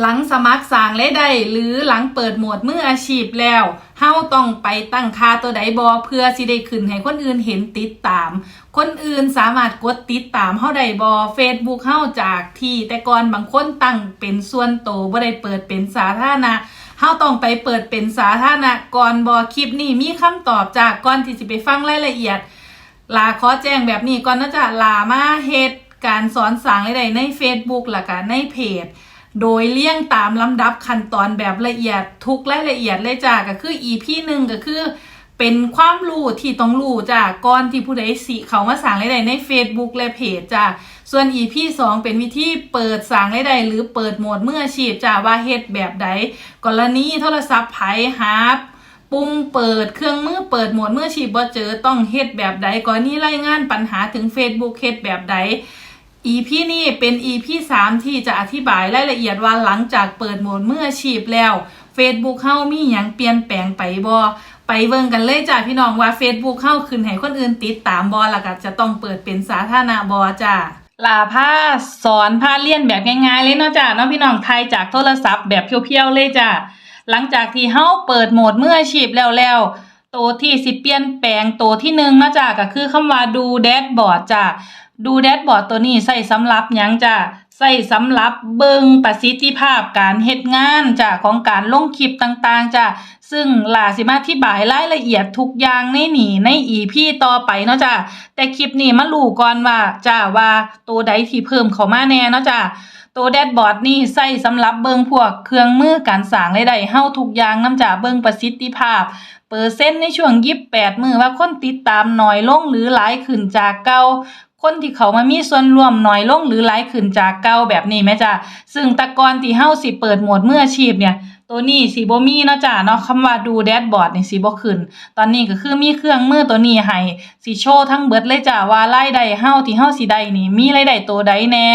หลังสมัครสร้างรายได้หรือหลังเปิดหมวดมืออาชีพแล้วเฮาต้องไปตั้งค่าตัวใดบอเพื่อสิได้ขึ้นให้คนอื่นเห็นติดตาม คนอื่นสามารถกดติดตามเฮาได้บอ Facebook เฮาจากที่แต่ก่อนบางคนตั้งเป็นส่วนโตวบ่ได้เปิดเป็นสาธารณะเฮาต้องไปเปิดเป็นสาธารณะก่อนบอคลิปนี้มีคำตอบจากก่อนที่สิไปฟังรายละเอียด ลาขอแจ้งแบบนี้ก่อนนะจ๊ะลามาเฮ็ดการสอนสร้างรายได้ใน Facebook และก็ในเพจ โดยเลี่ยงตามลำดับขั้นตอนแบบละเอียดทุกรายละเอียดเลยจ้าก็คือ EP หนึ่งก็คือ เป็นความรู้ที่ต้องรู้จ้าก่อนที่ผู้ใดสิเขามาสร้างรายได้ใน Facebook และเพจจ้าส่วน EP สองเป็นวิธีเปิดสร้างรายได้หรือเปิดโหมดเมืออาชีพจ้าว่าเฮ็ดแบบใดกรณีโทรศัพท์ไผหาปุ่มเปิดเครื่องมือเปิดโหมดเมืออชีพบ่เจอต้องเฮ็ดแบบใดก่อนนี้รายงานปัญหาถึง Facebook เฮ็ดแบบใด EP นี้เป็น EP 3ที่จะอธิบายรายละเอียดว่าหลังจากเปิดโหมดเมืออชีพแล้ว Facebook เข้ามีหยังเปลี่ยนแปลงไปบ่ไปเบิ่งกันเลยจ้าพี่น้องว่า Facebook เข้าขึ้นให้คนอื่นติดตามบ่แล้วก็จะต้องเปิดเป็นสาธารณะบ่จ้าลาผ้าสอนผ้าเลียนแบบง่ายๆเลยเนาะจ้าเนาะพี่น้องไทยจากโทรศัพท์แบบเพียวๆเลยจ้าหลังจากที่เฮาเปิดโหมดเมืออชีพแล้วแล้วตัวที่สิเปลี่ยนแปลงตัวที่หนึ่งเนาะจ้าก็คือคำว่าดูแดชบอร์ดจ้า ดูแดชบอร์ดตัวนี้ใส่สำหรับยังจ้ะใส่สำหรับเบิงประสิทธิภาพการเฮ็ดงานจ้ะของการลงคลิปต่างๆจ้ะซึ่งลาสิมาอธิบายรายละเอียดทุกอย่างในหนีใน EP ต่อไปเนาะจ้ะแต่คลิปนี้มารู้ก่อนว่าจ้ะว่าตัวใดที่เพิ่มเข้ามาแน่เนาะจ้ะตัวแดชบอร์ดนี่ใส่สำหรับเบิงพวกเครื่องมือการสร้างรายได้เฮาทุกอย่างนํจ้ะเบิงประสิทธิภาพเปอร์เซ็นต์ในช่วง28มื้อว่าคนติดตามน้อยลงหรือหลายขึ้นจากเก่า คนที่เขามามีส่วนร่วมน้อยลงหรือหลายขึ้นจากเก่าแบบนี้แม่จ้ะซึ่งตะกอนที่เฮาสิเปิดโหมดมืออาชีพเนี่ย ตัวนี้สิบ่มีเนาะจ้ะเนาะคำว่าดูแดชบอร์ดนี่สิบ่ขึ้น ตอนนี้ก็คือมีเครื่องมือตัวนี้ให้สิโชว์ทั้งเบิดเลยจ้ะว่ารายได้เฮาที่เฮาสิได้นี่มีรายได้ตัวใดแน่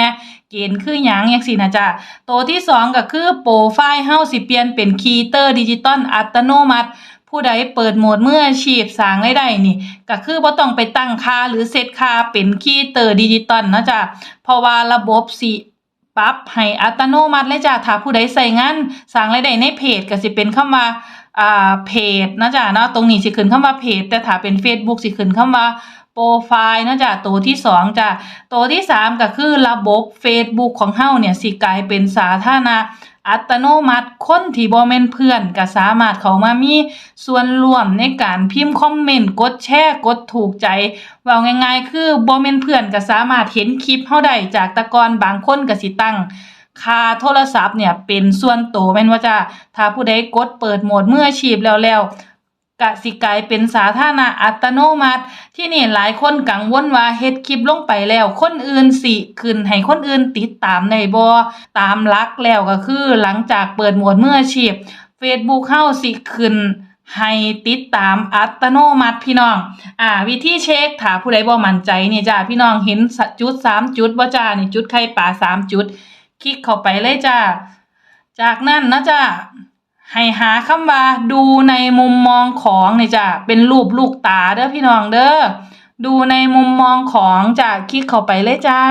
เกณฑ์คือหยังจังซี่นะจ้ะตัวที่สองก็คือโปรไฟล์เฮาสิเปลี่ยนเป็นคีเตอร์ดิจิตอลอัตโนมัติ ผู้ใดเปิดโหมดเมืออาชีพสร้างรายได้นี่ก็คือบ่ต้องไปตั้งค่าหรือเซตค่าเป็นคีย์เตอร์ดิจิตอลนะจ้ะเพราะว่าระบบสิปรับให้อัตโนมัติเลยจ้ะถ้าผู้ใดใส่งานสร้างรายได้ในเพจก็สิเป็นคำว่าอ่าเพจนะจ้ะเนาะตรงนี้สิขึ้นคำว่าเพจ แต่ถ้าเป็น Facebook สิขึ้นคำว่าโปรไฟล์นะจ้ะตัวที่สองจ้ะตัวที่สามก็คือระบบ Facebook ของเฮาเนี่ยสิกลายเป็นสาธารณะ อัตโนมัติคนที่บ่แม่นเพื่อนก็สามารถเข้ามามีส่วนร่วมในการพิมพ์คอมเมนต์ กดแชร์ กดถูกใจเว้าง่ายๆ คือบ่แม่นเพื่อนก็สามารถเห็นคลิปเฮาได้จากแตะกอนบางคนก็สิตั้งค่าโทรศัพท์เนี่ยเป็นส่วนตัวแม่นว่าจ้าถ้าผู้ใดกดเปิดโหมดมืออาชีพแล้วแล้ว ก็สิกลายเป็นสาธารณะอัตโนมัติ ที่นี่หลายคนกังวลว่าเฮ็ดคลิปลงไปแล้ว คนอื่นสิขึ้นให้คนอื่นติดตามได้บ่ตามลักแล้วก็คือหลังจากเปิดหมวดเมืออชีพ Facebook เฮาสิขึ้นให้ติดตามอัตโนมัติพี่น้อง อ่า วิธีเช็คถ้าผู้ใดบ่มั่นใจนี่จ้าพี่น้องเห็นจุดสามจุดบ่จ้านี่จุดไข่ปลาสามจุด คลิกเข้าไปเลยจ้าจากนั้นนะจ้า ให้หาคำว่าดูในมุมมองของนี่จ้ะเป็นรูปลูกตาเด้อพี่น้องเด้อดูในมุมมองของจ้ะคลิกเข้าไปเลยจ้า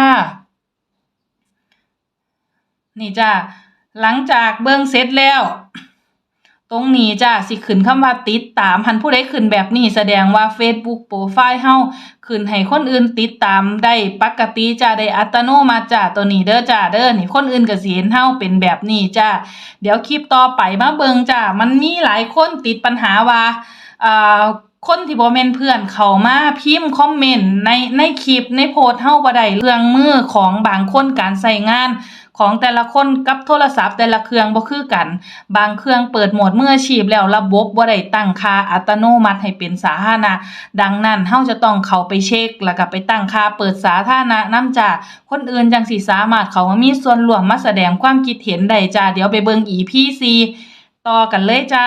นี่จ้ะหลังจากเบิ่งเสร็จแล้ว ตรงนี้จ้ะสิขึ้นคำว่าติดตามหันผู้ใดขึ้นแบบนี้แสดงว่า Facebook โปรไฟล์เฮาขึ้นให้คนอื่นติดตามได้ปกติจ้ะได้อัตโนมัติจ้ะตัวนี้เด้อจ้ะเด้อนี่คนอื่นก็สิเห็นเฮาเป็นแบบนี้จ้ะเดี๋ยวคลิปต่อไปมาเบิงจ้ามันมีหลายคนติดปัญหาว่าอ่าคนที่บ่แม่นเพื่อนเขามาพิมพ์คอมเมนต์ในในคลิปในโพสเฮาบ่ได้เรื่องมือของบางคนการใช้งาน ของแต่ละคนกับโทรศัพท์แต่ละเครื่องบ่คือกัน บางเครื่องเปิดโหมดมืออาชีพแล้วระบบบ่ได้ตั้งค่าอัตโนมัติให้เป็นสาธารณะ ดังนั้นเฮาจะต้องเข้าไปเช็ค แล้วก็ไปตั้งค่าเปิดสาธารณะนำจ้าคนอื่นจังสิสามารถเขามามีส่วนร่วมมาแสดงความคิดเห็นได้จ้าเดี๋ยวไปเบิ่ง EP 4 ต่อกันเลยจ้า